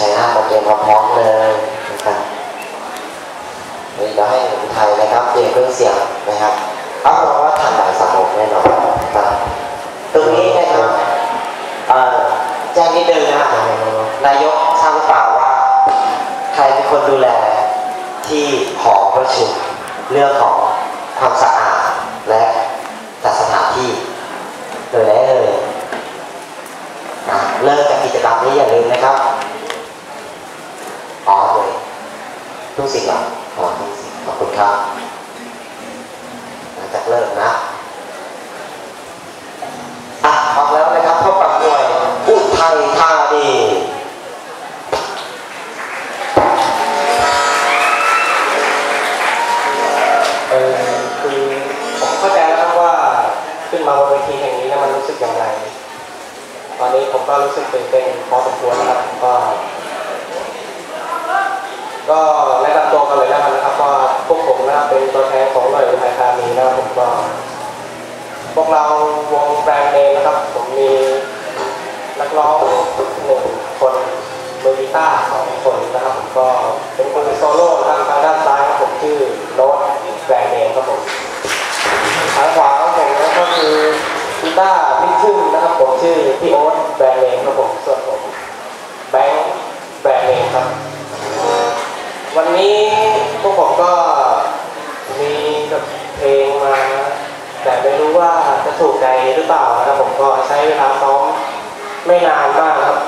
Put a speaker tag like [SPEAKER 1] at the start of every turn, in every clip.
[SPEAKER 1] ชัยนาทมาเตรียมความพร้อมเลยนะครับนี่เดี๋ยวให้อุทัยนะครับเตรียมเครื่องเสียงนะครับรับรองว่าทันบ่ายสามโมงแน่นอนนะครับตรงนี้นะครับเอ่อแจ้งนิดนึงนะนายกทราบหรือเปล่าว่าใครเป็นคนดูแลที่หอประชุมเรื่องของความสะอาดและจัดสถานที่เลยเลยอะเริ่มจากกิจกรรมนี้อย่าลืมนะครับ อ๋อเลย ทุกสิ่งหรออ๋อทุกสิ่งขอบคุณครับหลังจากเริ่มนะอะพร้อมแล้วนะครับพบกับหน่วยอุทัยธานี
[SPEAKER 2] เออคือผมเข้าใจแล้วครับว่าขึ้นมาบนเวทีแห่งนี้แล้วมันรู้สึกอย่างไร ตอนนี้ผมก็รู้สึกตื่นเต้นพอสมควรนะครับก็แนะนำตัวกันเลยแล้วกันนะครับว่าพวกผมนะครับ เป็นตัวแทนของหน่วยอุทัยธานีนะครับผมก็พวกเราวงแบรนด์เนมนะครับ ผมมีนักร้องหนึ่งคนมือกีตาร์สองคนนะครับผมก็เป็นคนโซโล่นะครับทางด้านซ้ายครับผมชื่อโน้ตแบรนด์เนมครับผมทางขวาของผมก็คือกีตาร์พี่พึ่งนะครับผมชื่อพี่โอ๊ตแบรนด์เนมครับผมส่วนผมแบงค์แบรนด์เนมครับ วันนี้พวกผมก็ ไม่นานมากครับ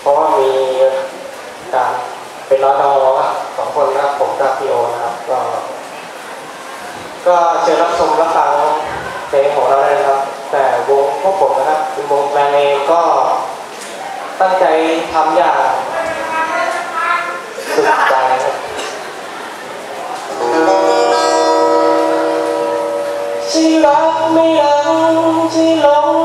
[SPEAKER 2] เพราะว่ามีการเป็นรอดอสองคนนะผมกับพี่โอนะครับ ก็ ก็เชิญรับชมรับฟังเพลงของเราเลยครับ แต่วงพวกผมนะครับวงแปลงเองก็ตั้งใจทำอย่างสุดใจครับที่รักไม่รักที่หลง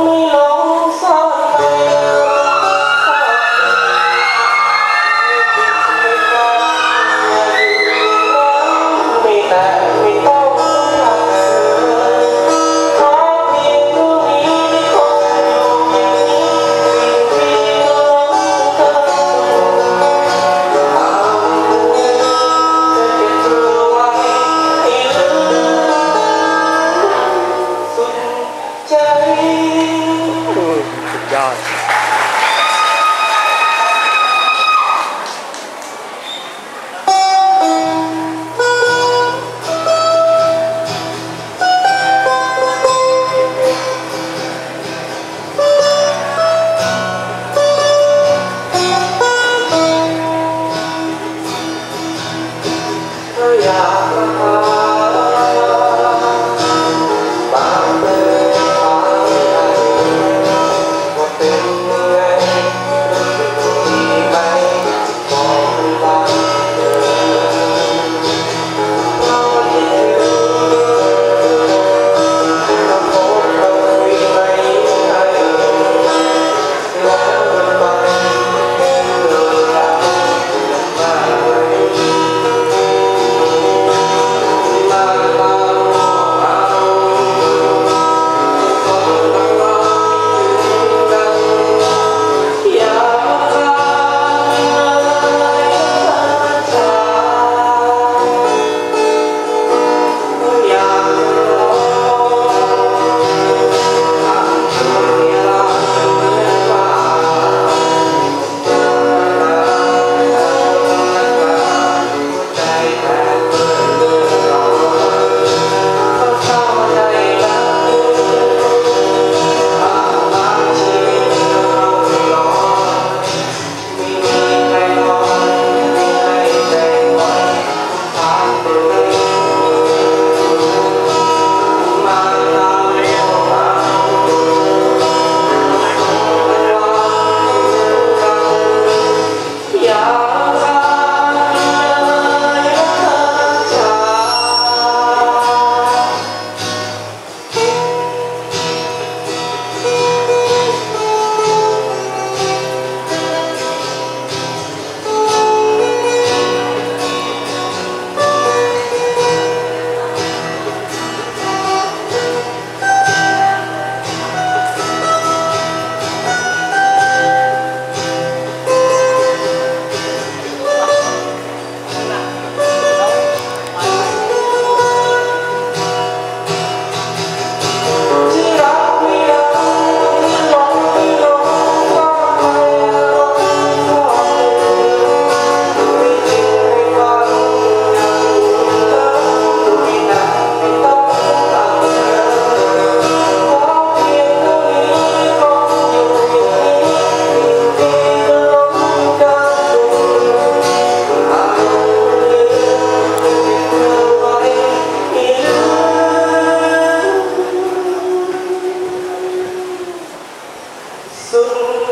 [SPEAKER 2] God. Oh, yeah. So